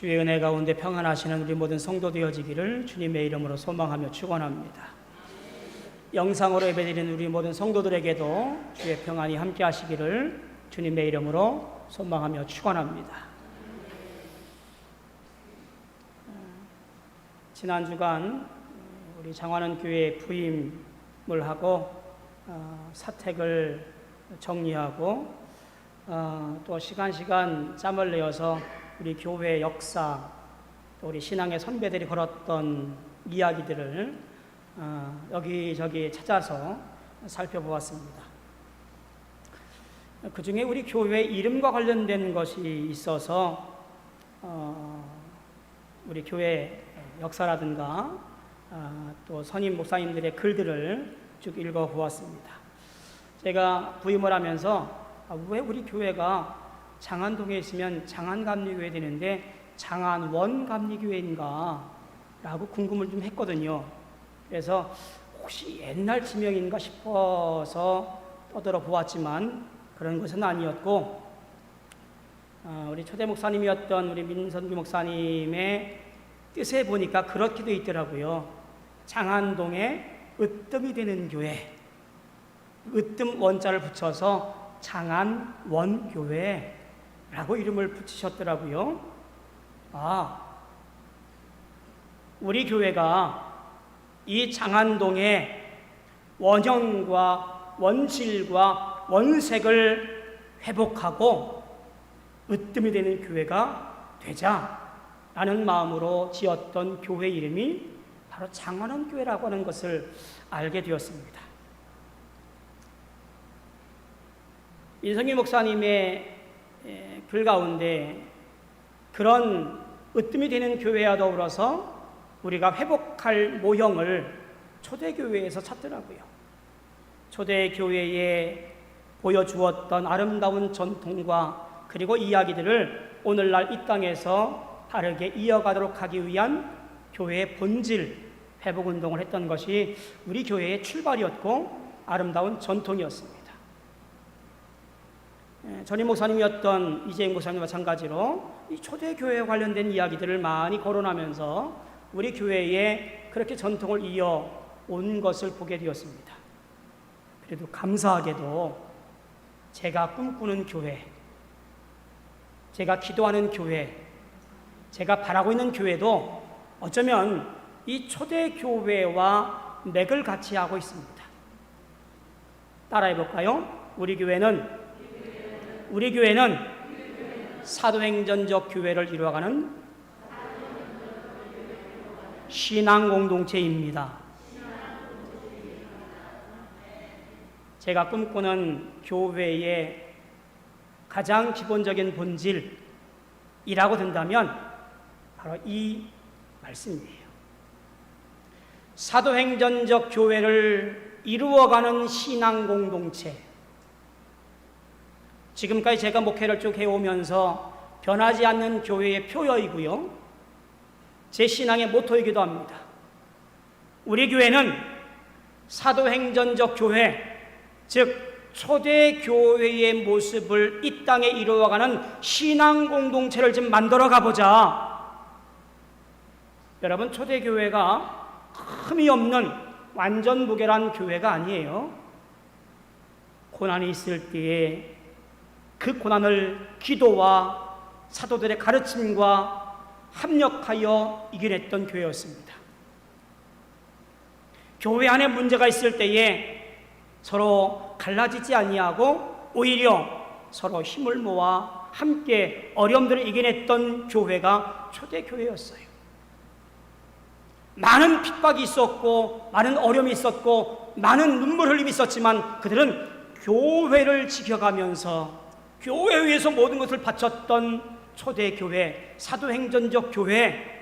주의 은혜 가운데 평안하시는 우리 모든 성도 되어지기를 주님의 이름으로 소망하며 축원합니다. 영상으로 예배드리는 우리 모든 성도들에게도 주의 평안이 함께 하시기를 주님의 이름으로 소망하며 축원합니다. 지난 주간 우리 장화는 교회 부임을 하고 어, 사택을 정리하고 어, 또 시간 시간 짬을 내어서 우리 교회 역사 또 우리 신앙의 선배들이 걸었던 이야기들을 어, 여기저기 찾아서 살펴보았습니다. 그 중에 우리 교회 이름과 관련된 것이 있어서 어, 우리 교회 역사라든가 아, 또 선임 목사님들의 글들을 쭉 읽어 보았습니다. 제가 부임을 하면서 아, 왜 우리 교회가 장안동에 있으면 장안감리교회 되는데 장안원 감리교회인가 라고 궁금을 좀 했거든요. 그래서 혹시 옛날 지명인가 싶어서 떠들어 보았지만 그런 것은 아니었고 어, 우리 초대 목사님이었던 우리 민선규 목사님의 뜻에 보니까 그렇게 돼 있더라고요. 장안동에 으뜸이 되는 교회. 으뜸 원자를 붙여서 장안원교회 라고 이름을 붙이셨더라고요. 아, 우리 교회가 이 장안동에 원형과 원질과 원색을 회복하고 으뜸이 되는 교회가 되자라는 마음으로 지었던 교회 이름이 바로 장안원 교회라고 하는 것을 알게 되었습니다. 인성기 목사님의 글 가운데 그런 으뜸이 되는 교회와 더불어서 우리가 회복할 모형을 초대교회에서 찾더라고요. 초대교회에 보여주었던 아름다운 전통과 그리고 이야기들을 오늘날 이 땅에서 바르게 이어가도록 하기 위한 교회의 본질 회복 운동을 했던 것이 우리 교회의 출발이었고 아름다운 전통이었습니다. 예, 전임 목사님이었던 이재인 목사님과 마찬가지로 이 초대교회에 관련된 이야기들을 많이 거론하면서 우리 교회에 그렇게 전통을 이어 온 것을 보게 되었습니다. 그래도 감사하게도 제가 꿈꾸는 교회, 제가 기도하는 교회, 제가 바라고 있는 교회도 어쩌면 이 초대교회와 맥을 같이 하고 있습니다. 따라해 볼까요? 우리 교회는 우리 교회는 사도행전적 교회를 이루어가는 신앙 공동체입니다. 제가 꿈꾸는 교회의 가장 기본적인 본질이라고 든다면 바로 이 말씀이에요. 사도행전적 교회를 이루어가는 신앙 공동체. 지금까지 제가 목회를 쭉 해오면서 변하지 않는 교회의 표어이고요. 제 신앙의 모토이기도 합니다. 우리 교회는 사도행전적 교회, 즉 초대 교회의 모습을 이 땅에 이루어가는 신앙 공동체를 좀 만들어 가보자. 여러분, 초대 교회가 흠이 없는 완전 무결한 교회가 아니에요. 고난이 있을 때에 그 고난을 기도와 사도들의 가르침과 합력하여 이겨냈던 교회였습니다. 교회 안에 문제가 있을 때에 서로 갈라지지 아니하고 오히려 서로 힘을 모아 함께 어려움들을 이겨냈던 교회가 초대 교회였어요. 많은 핍박이 있었고 많은 어려움이 있었고 많은 눈물 흘림이 있었지만 그들은 교회를 지켜가면서 교회 위해서 모든 것을 바쳤던 초대 교회, 사도행전적 교회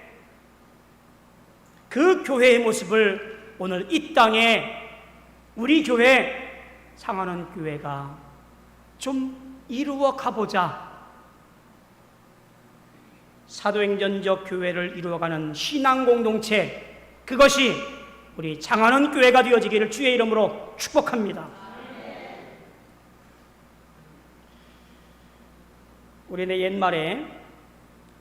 그 교회의 모습을 오늘 이 땅에 우리 교회 상하는 교회가 좀 이루어 가보자. 사도행전적 교회를 이루어가는 신앙 공동체 그것이 우리 장하는 교회가 되어지기를 주의 이름으로 축복합니다. 우리는 옛말에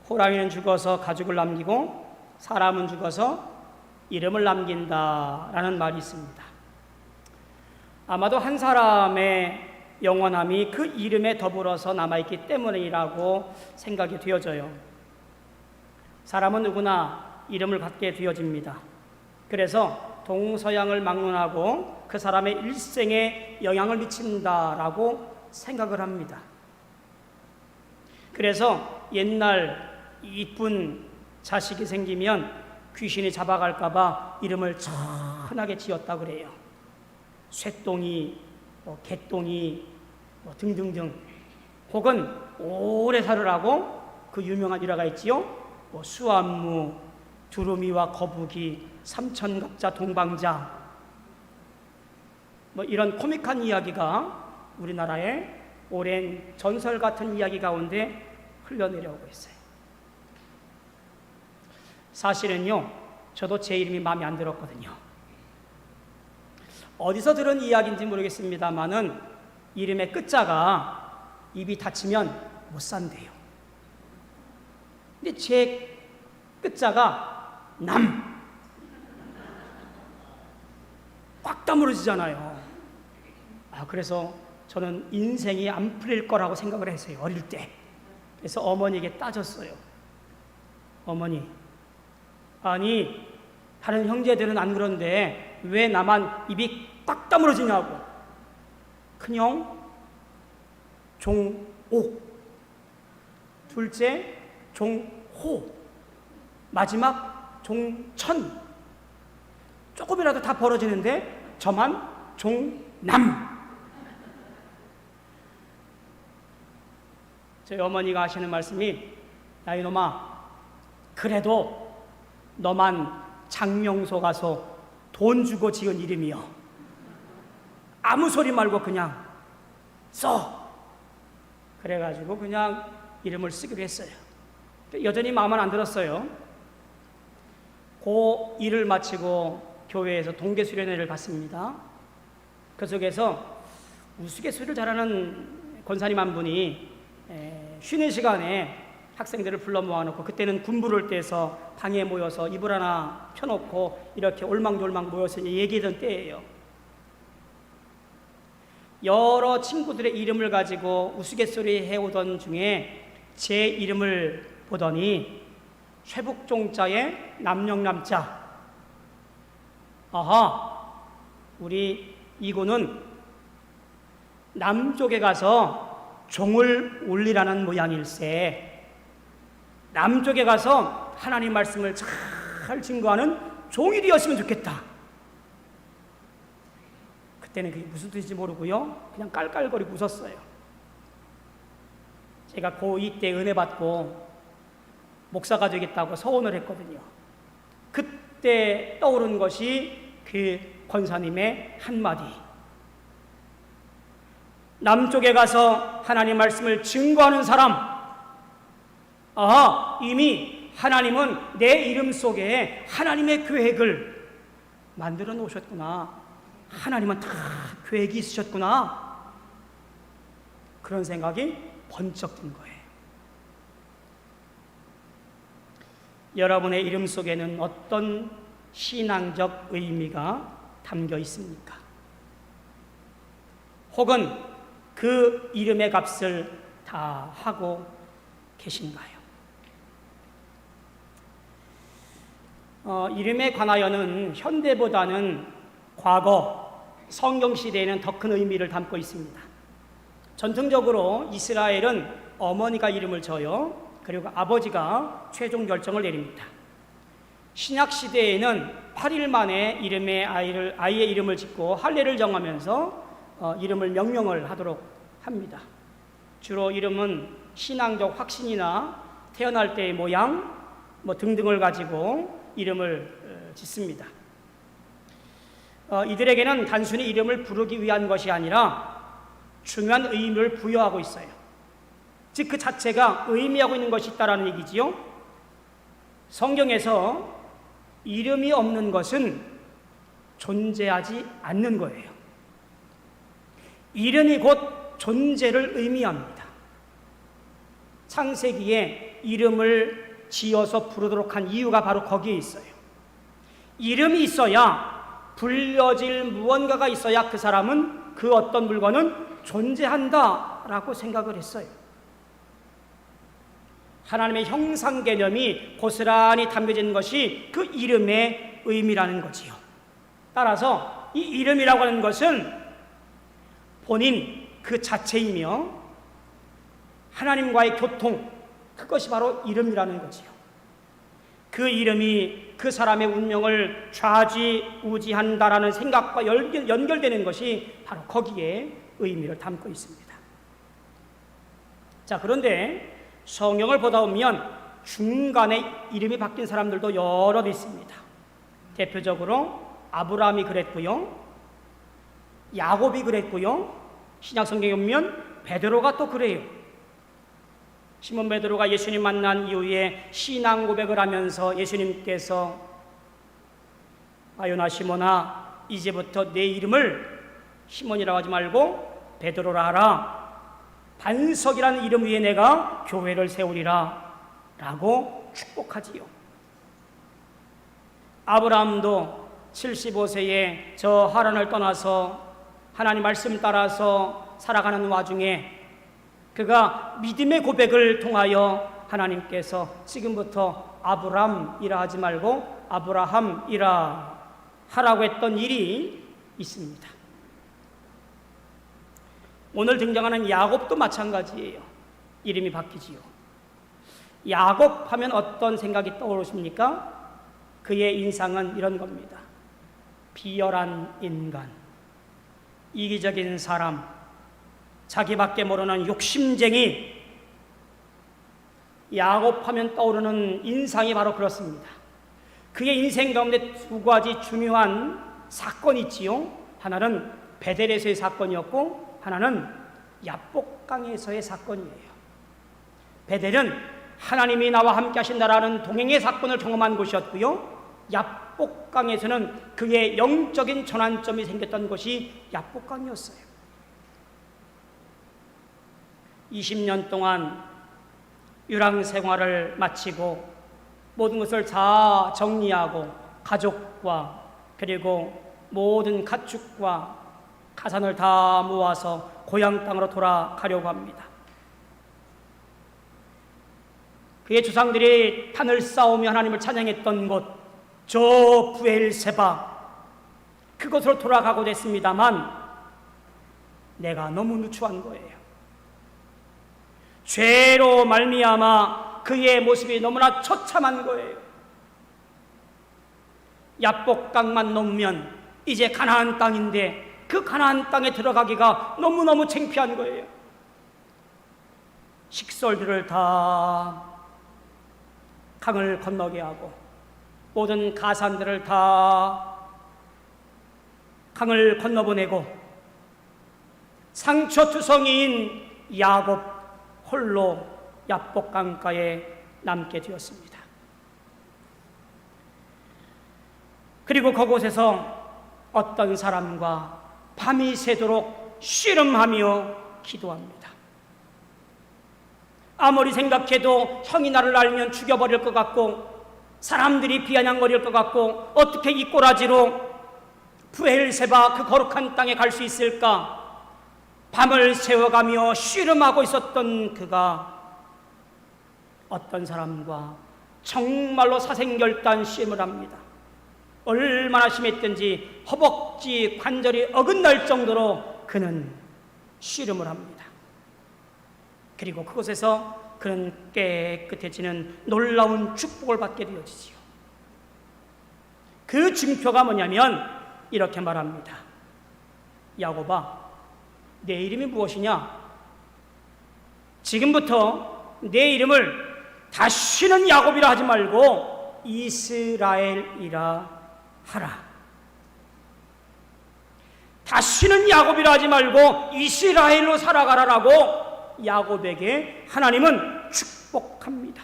호랑이는 죽어서 가죽을 남기고 사람은 죽어서 이름을 남긴다라는 말이 있습니다. 아마도 한 사람의 영원함이 그 이름에 더불어서 남아있기 때문이라고 생각이 되어져요. 사람은 누구나 이름을 갖게 되어집니다. 그래서 동서양을 막론하고 그 사람의 일생에 영향을 미친다라고 생각을 합니다. 그래서 옛날 이쁜 자식이 생기면 귀신이 잡아갈까봐 이름을 천하게 지었다 그래요. 쇠똥이, 뭐 개똥이, 뭐 등등등. 혹은 오래 살으라고 그 유명한 일화가 있지요. 뭐 수암무, 두루미와 거북이, 삼천갑자, 동방자. 뭐 이런 코믹한 이야기가 우리나라의 오랜 전설 같은 이야기 가운데 흘러내려오고 있어요. 사실은요, 저도 제 이름이 마음에 안 들었거든요. 어디서 들은 이야기인지 모르겠습니다만은 이름의 끝자가 입이 닫히면 못 산대요. 근데 제 끝자가 남. 꽉 다물어지잖아요. 아, 그래서 저는 인생이 안 풀릴 거라고 생각을 했어요. 어릴 때. 그래서 어머니에게 따졌어요. 어머니, 아니, 다른 형제들은 안 그런데 왜 나만 입이 꽉 다물어지냐고. 큰형, 종옥. 둘째, 종호. 마지막, 종천. 조금이라도 다 벌어지는데 저만 종남. 저희 어머니가 하시는 말씀이 야 이놈아 그래도 너만 장명소 가서 돈 주고 지은 이름이여. 아무 소리 말고 그냥 써. 그래가지고 그냥 이름을 쓰기로 했어요. 여전히 마음은 안 들었어요. 고 일을 마치고 교회에서 동계 수련회를 갔습니다. 그 속에서 우스갯소리를 잘하는 권사님 한 분이 에, 쉬는 시간에 학생들을 불러 모아놓고 그때는 군부를 떼서 방에 모여서 이불 하나 펴놓고 이렇게 올망졸망 모여서 얘기하던 때예요. 여러 친구들의 이름을 가지고 우스갯소리 해오던 중에 제 이름을 보더니 쇠북종자의 남영남자 아하 우리 이구는 남쪽에 가서 종을 울리라는 모양일세 남쪽에 가서 하나님 말씀을 잘 증거하는 종이 되었으면 좋겠다. 그때는 그게 무슨 뜻인지 모르고요. 그냥 깔깔거리고 웃었어요. 제가 고2 때 은혜 받고 목사가 되겠다고 서원을 했거든요. 그때 떠오른 것이 그 권사님의 한마디. 남쪽에 가서 하나님 말씀을 증거하는 사람, 아, 이미 하나님은 내 이름 속에 하나님의 계획을 만들어 놓으셨구나. 하나님은 다 계획이 있으셨구나. 그런 생각이 번쩍 든 거예요. 여러분의 이름 속에는 어떤 신앙적 의미가 담겨 있습니까? 혹은 그 이름의 값을 다 하고 계신가요? 어, 이름에 관하여는 현대보다는 과거 성경 시대에는 더 큰 의미를 담고 있습니다. 전통적으로 이스라엘은 어머니가 이름을 져요. 그리고 아버지가 최종 결정을 내립니다. 신약 시대에는 8일 만에 이름의 아이를 아이의 이름을 짓고 할례를 정하면서 어, 이름을 명명을 하도록 합니다. 주로 이름은 신앙적 확신이나 태어날 때의 모양 뭐 등등을 가지고 이름을 어, 짓습니다. 어, 이들에게는 단순히 이름을 부르기 위한 것이 아니라 중요한 의미를 부여하고 있어요. 즉 그 자체가 의미하고 있는 것이 있다라는 얘기지요. 성경에서 이름이 없는 것은 존재하지 않는 거예요. 이름이 곧 존재를 의미합니다. 창세기에 이름을 지어서 부르도록 한 이유가 바로 거기에 있어요. 이름이 있어야 불려질 무언가가 있어야 그 사람은 그 어떤 물건은 존재한다라고 생각을 했어요. 하나님의 형상 개념이 고스란히 담겨진 것이 그 이름의 의미라는 거지요. 따라서 이 이름이라고 하는 것은 본인 그 자체이며 하나님과의 교통 그것이 바로 이름이라는 거지요. 그 이름이 그 사람의 운명을 좌지우지한다라는 생각과 연결, 연결 되는 것이 바로 거기에 의미를 담고 있습니다. 자, 그런데 성경을 보다 보면 중간에 이름이 바뀐 사람들도 여럿 있습니다. 대표적으로 아브라함이 그랬고요. 야곱이 그랬고요. 신약 성경에 보면 베드로가 또 그래요. 시몬 베드로가 예수님 만난 이후에 신앙 고백을 하면서 예수님께서 아요나 시몬아 이제부터 내 이름을 시몬이라고 하지 말고 베드로라 하라. 반석이라는 이름 위에 내가 교회를 세우리라. 라고 축복하지요. 아브라함도 75세에 저 하란을 떠나서 하나님 말씀 따라서 살아가는 와중에 그가 믿음의 고백을 통하여 하나님께서 지금부터 아브람이라 하지 말고 아브라함이라 하라고 했던 일이 있습니다. 오늘 등장하는 야곱도 마찬가지예요. 이름이 바뀌지요. 야곱 하면 어떤 생각이 떠오르십니까? 그의 인상은 이런 겁니다. 비열한 인간, 이기적인 사람, 자기밖에 모르는 욕심쟁이, 야곱 하면 떠오르는 인상이 바로 그렇습니다. 그의 인생 가운데 두 가지 중요한 사건이 있지요. 하나는 베델에서의 사건이었고, 하나는 야복강에서의 사건이에요. 베델은 하나님이 나와 함께 하신다라는 동행의 사건을 경험한 곳이었고요. 야복강에서는 그의 영적인 전환점이 생겼던 곳이 야복강이었어요. 20년 동안 유랑 생활을 마치고 모든 것을 다 정리하고 가족과 그리고 모든 가축과 가산을 다 모아서 고향 땅으로 돌아가려고 합니다. 그의 조상들이 탄을 쌓으며 하나님을 찬양했던 곳, 저 부엘세바, 그곳으로 돌아가고 됐습니다만, 내가 너무 누추한 거예요. 죄로 말미암아 그의 모습이 너무나 처참한 거예요. 야복강만 넘으면 이제 가나안 땅인데 그 가나안 땅에 들어가기가 너무너무 창피한 거예요. 식솔들을 다 강을 건너게 하고 모든 가산들을 다 강을 건너보내고 상처투성이인 야곱 홀로 야복강가에 남게 되었습니다. 그리고 그곳에서 어떤 사람과 밤이 새도록 씨름하며 기도합니다. 아무리 생각해도 형이 나를 알면 죽여버릴 것 같고 사람들이 비아냥거릴 것 같고 어떻게 이 꼬라지로 부엘세바 그 거룩한 땅에 갈 수 있을까? 밤을 새워가며 씨름하고 있었던 그가 어떤 사람과 정말로 사생결단 씨름을 합니다. 얼마나 심했든지 허벅지 관절이 어긋날 정도로 그는 씨름을 합니다. 그리고 그곳에서 그는 깨끗해지는 놀라운 축복을 받게 되어지지요. 그 증표가 뭐냐면 이렇게 말합니다. 야고바, 내 이름이 무엇이냐? 지금부터 내 이름을 다시는 야곱이라 하지 말고 이스라엘이라 하라. 다시는 야곱이라 하지 말고 이스라엘로 살아가라라고 야곱에게 하나님은 축복합니다.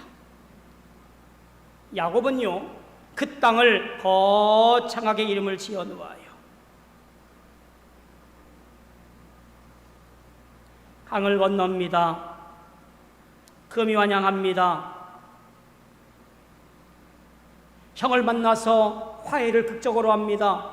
야곱은요, 그 땅을 거창하게 이름을 지어 놓아요. 강을 건넙니다. 금이 환영합니다. 형을 만나서 화해를 극적으로 합니다.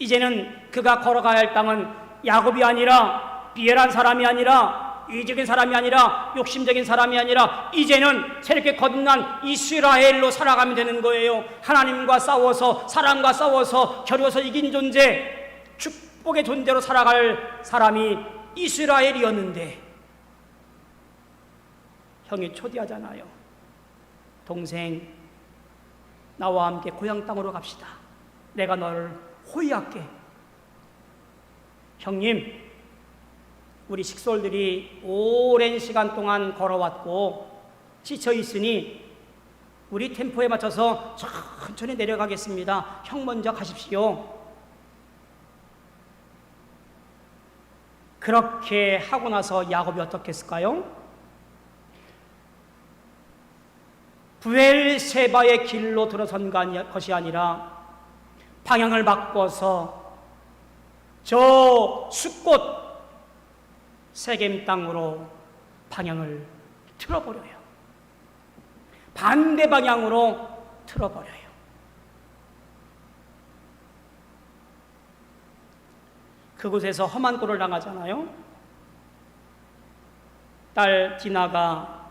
이제는 그가 걸어가야 할 땅은 야곱이 아니라 비열한 사람이 아니라 이적인 사람이 아니라 욕심적인 사람이 아니라 이제는 새롭게 거듭난 이스라엘로 살아가면 되는 거예요. 하나님과 싸워서 사랑과 싸워서 겨루어서 이긴 존재, 축복의 존재로 살아갈 사람이 이스라엘이었는데 형이 초대하잖아요. 동생, 나와 함께 고향 땅으로 갑시다. 내가 너를 호위할게. 형님, 우리 식솔들이 오랜 시간 동안 걸어왔고 지쳐 있으니 우리 템포에 맞춰서 천천히 내려가겠습니다. 형 먼저 가십시오. 그렇게 하고 나서 야곱이 어떻게 했을까요? 부엘세바의 길로 들어선 것이 아니라 방향을 바꿔서 저 숲꽃 세겜 땅으로 방향을 틀어버려요. 반대 방향으로 틀어버려요. 그곳에서 험한 꼴을 당하잖아요. 딸 디나가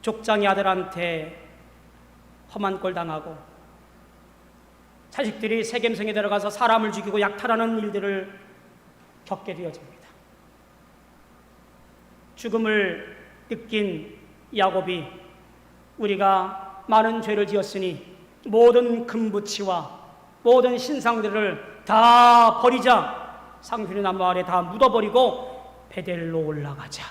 족장의 아들한테 험한 꼴 당하고 자식들이 세겜성에 들어가서 사람을 죽이고 약탈하는 일들을 겪게 되어집니다. 죽음을 느낀 야곱이 우리가 많은 죄를 지었으니 모든 금부치와 모든 신상들을 다 버리자. 상수리 나무 아래 다 묻어버리고 베델로 올라가자.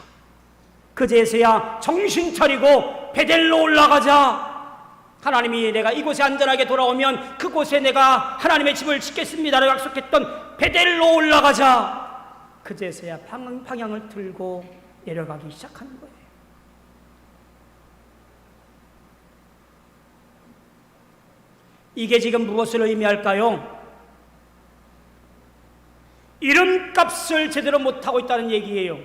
그제서야 정신 차리고 베델로 올라가자. 하나님이 내가 이곳에 안전하게 돌아오면 그곳에 내가 하나님의 집을 짓겠습니다라고 약속했던 베델로 올라가자. 그제서야 방향을 들고 내려가기 시작하는 거예요. 이게 지금 무엇을 의미할까요? 이름값을 제대로 못하고 있다는 얘기예요.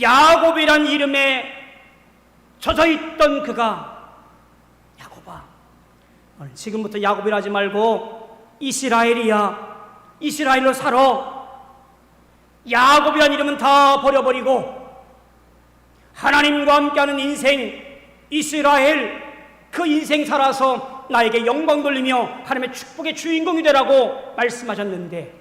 야곱이란 이름에 젖어 있던 그가 야곱아, 지금부터 야곱이라 하지 말고 이스라엘이야. 이스라엘로 살아. 야곱이란 이름은 다 버려버리고 하나님과 함께하는 인생 이스라엘 그 인생 살아서 나에게 영광 돌리며 하나님의 축복의 주인공이 되라고 말씀하셨는데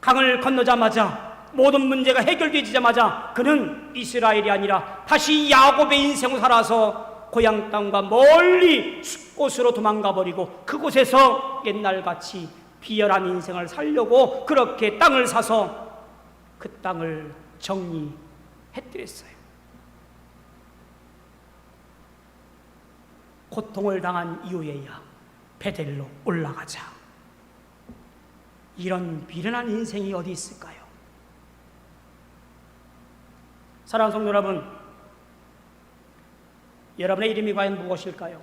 강을 건너자마자 모든 문제가 해결되자마자 그는 이스라엘이 아니라 다시 야곱의 인생을 살아서 고향 땅과 멀리 숲곳으로 도망가 버리고 그곳에서 옛날같이 비열한 인생을 살려고 그렇게 땅을 사서 그 땅을 정리해드렸어요. 고통을 당한 이후에야 베델로 올라가자. 이런 미련한 인생이 어디 있을까요? 사랑하는 성도 여러분, 여러분의 이름이 과연 무엇일까요?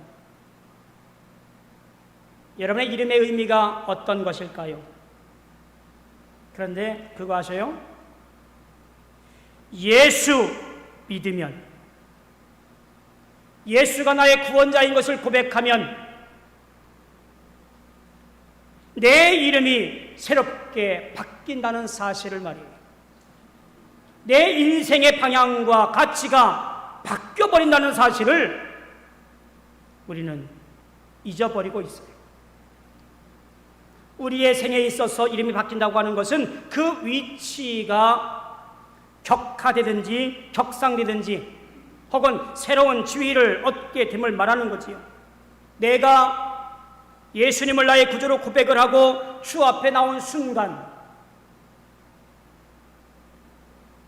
여러분의 이름의 의미가 어떤 것일까요? 그런데 그거 아셔요? 예수 믿으면 예수가 나의 구원자인 것을 고백하면 내 이름이 새롭게 바뀐다는 사실을 말이에요. 내 인생의 방향과 가치가 바뀌어버린다는 사실을 우리는 잊어버리고 있어요. 우리의 생에 있어서 이름이 바뀐다고 하는 것은 그 위치가 격화되든지 격상되든지 혹은 새로운 지위를 얻게 됨을 말하는 거지요. 내가 예수님을 나의 구주로 고백을 하고 주 앞에 나온 순간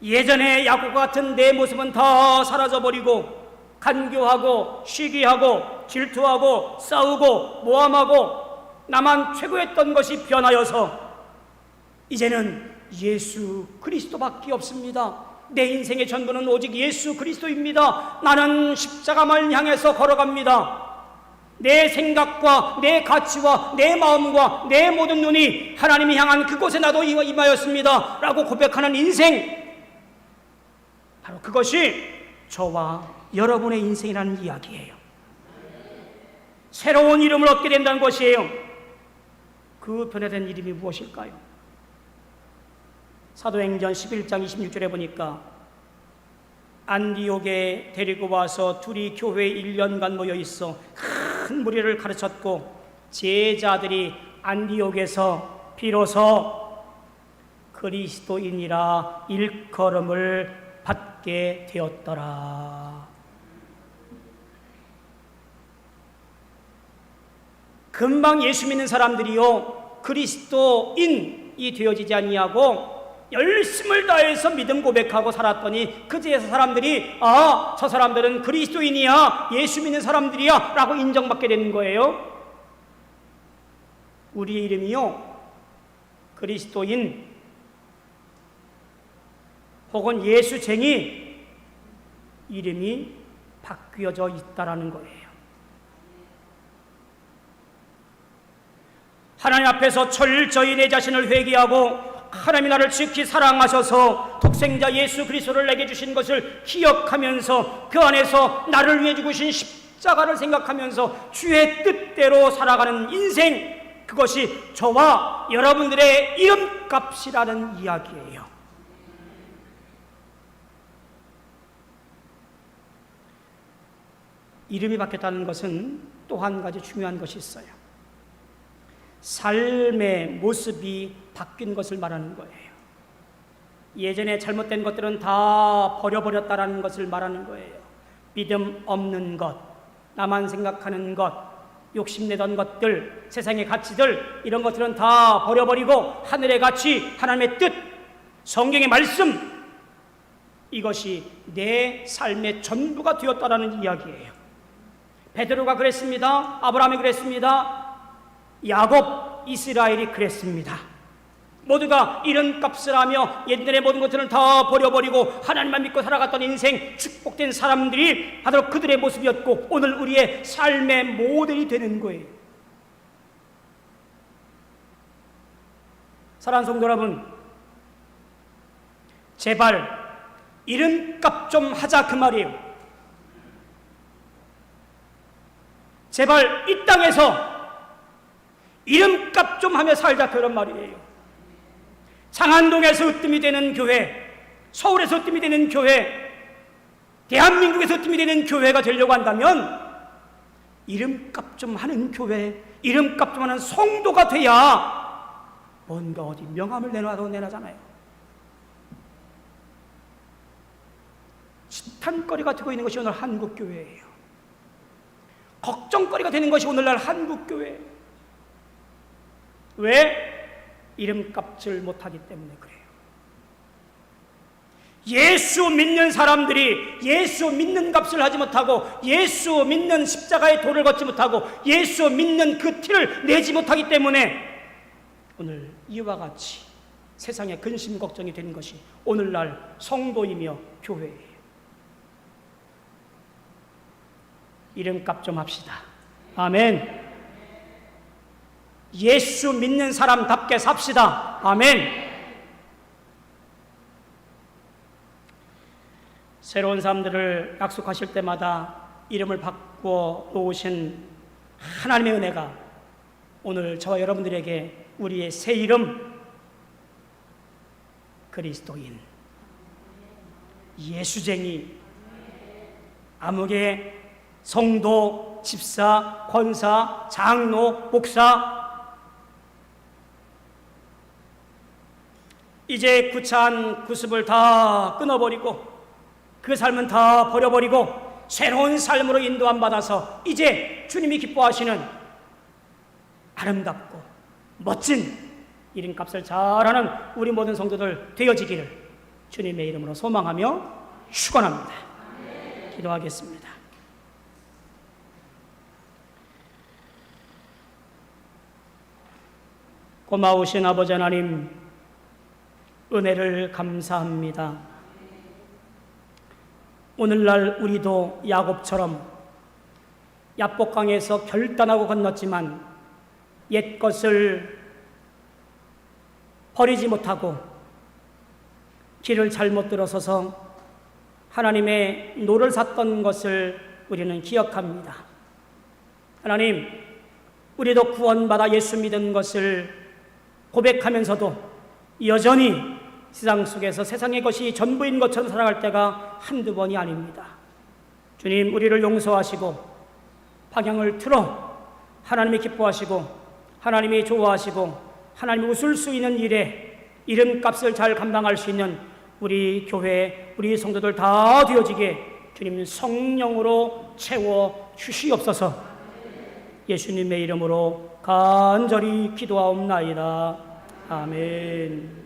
예전에 야곱 같은 내 모습은 다 사라져 버리고 간교하고 시기하고 질투하고 싸우고 모함하고 나만 최고였던 것이 변하여서 이제는 예수 그리스도밖에 없습니다. 내 인생의 전부는 오직 예수 그리스도입니다. 나는 십자가만 향해서 걸어갑니다. 내 생각과 내 가치와 내 마음과 내 모든 눈이 하나님이 향한 그곳에 나도 임하였습니다. 라고 고백하는 인생. 바로 그것이 저와 여러분의 인생이라는 이야기예요. 새로운 이름을 얻게 된다는 것이에요. 그 변화된 이름이 무엇일까요? 사도행전 11장 26절에 보니까 안디옥에 데리고 와서 둘이 교회에 1년간 모여 있어 큰 무리를 가르쳤고 제자들이 안디옥에서 비로소 그리스도인이라 일컬음을 받게 되었더라. 금방 예수 믿는 사람들이요 그리스도인이 되어지지 아니하고 열심을 다해서 믿음 고백하고 살았더니 그제서 사람들이 아 저 사람들은 그리스도인이야 예수 믿는 사람들이야 라고 인정받게 되는 거예요. 우리의 이름이요 그리스도인 혹은 예수쟁이 이름이 바뀌어져 있다라는 거예요. 하나님 앞에서 철저히 내 자신을 회개하고 하나님이 나를 지키 사랑하셔서 독생자 예수 그리스도를 내게 주신 것을 기억하면서 그 안에서 나를 위해 죽으신 십자가를 생각하면서 주의 뜻대로 살아가는 인생 그것이 저와 여러분들의 이름값이라는 이야기예요. 이름이 바뀌었다는 것은 또 한 가지 중요한 것이 있어요. 삶의 모습이 바뀐 것을 말하는 거예요. 예전에 잘못된 것들은 다 버려버렸다라는 것을 말하는 거예요. 믿음 없는 것, 나만 생각하는 것, 욕심내던 것들, 세상의 가치들, 이런 것들은 다 버려버리고 하늘의 가치, 하나님의 뜻, 성경의 말씀, 이것이 내 삶의 전부가 되었다라는 이야기예요. 베드로가 그랬습니다. 아브라함이 그랬습니다. 야곱, 이스라엘이 그랬습니다. 모두가 이런 값을 하며 옛날의 모든 것들을 다 버려버리고 하나님만 믿고 살아갔던 인생 축복된 사람들이 바로 그들의 모습이었고 오늘 우리의 삶의 모델이 되는 거예요. 사랑하는 성도 여러분, 제발 이름값 좀 하자 그 말이에요. 제발 이 땅에서 이름값 좀 하며 살자 그런 말이에요. 상한동에서 으뜸이 되는 교회, 서울에서 으뜸이 되는 교회, 대한민국에서 으뜸이 되는 교회가 되려고 한다면 이름값 좀 하는 교회, 이름값 좀 하는 성도가 돼야 뭔가 어디 명함을 내놔도 내놔잖아요. 시탄거리가 되고 있는 것이 오늘 한국 교회예요. 걱정거리가 되는 것이 오늘날 한국 교회. 왜? 이름값을 못하기 때문에 그래요. 예수 믿는 사람들이 예수 믿는 값을 하지 못하고 예수 믿는 십자가의 도를 걷지 못하고 예수 믿는 그 티를 내지 못하기 때문에 오늘 이와 같이 세상에 근심 걱정이 되는 것이 오늘날 성도이며 교회예요. 이름값 좀 합시다. 아멘. 예수 믿는 사람답게 삽시다. 아멘. 새로운 사람들을 약속하실 때마다 이름을 바꾸어 놓으신 하나님의 은혜가 오늘 저와 여러분들에게 우리의 새 이름 그리스도인 예수쟁이 암흑의 성도, 집사, 권사, 장로, 목사 이제 구차한 구습을 다 끊어버리고 그 삶은 다 버려버리고 새로운 삶으로 인도함 받아서 이제 주님이 기뻐하시는 아름답고 멋진 이름값을 잘하는 우리 모든 성도들 되어지기를 주님의 이름으로 소망하며 축원합니다. 기도하겠습니다. 고마우신 아버지 하나님 은혜를 감사합니다. 오늘날 우리도 야곱처럼 야복강에서 결단하고 건넜지만 옛 것을 버리지 못하고 길을 잘못 들어서서 하나님의 노를 샀던 것을 우리는 기억합니다. 하나님, 우리도 구원받아 예수 믿은 것을 고백하면서도 여전히 세상 속에서 세상의 것이 전부인 것처럼 살아갈 때가 한두 번이 아닙니다. 주님, 우리를 용서하시고 방향을 틀어 하나님이 기뻐하시고 하나님이 좋아하시고 하나님이 웃을 수 있는 일에 이름값을 잘 감당할 수 있는 우리 교회, 우리 성도들 다 되어지게 주님 성령으로 채워 주시옵소서. 예수님의 이름으로 간절히 기도하옵나이다. 아멘.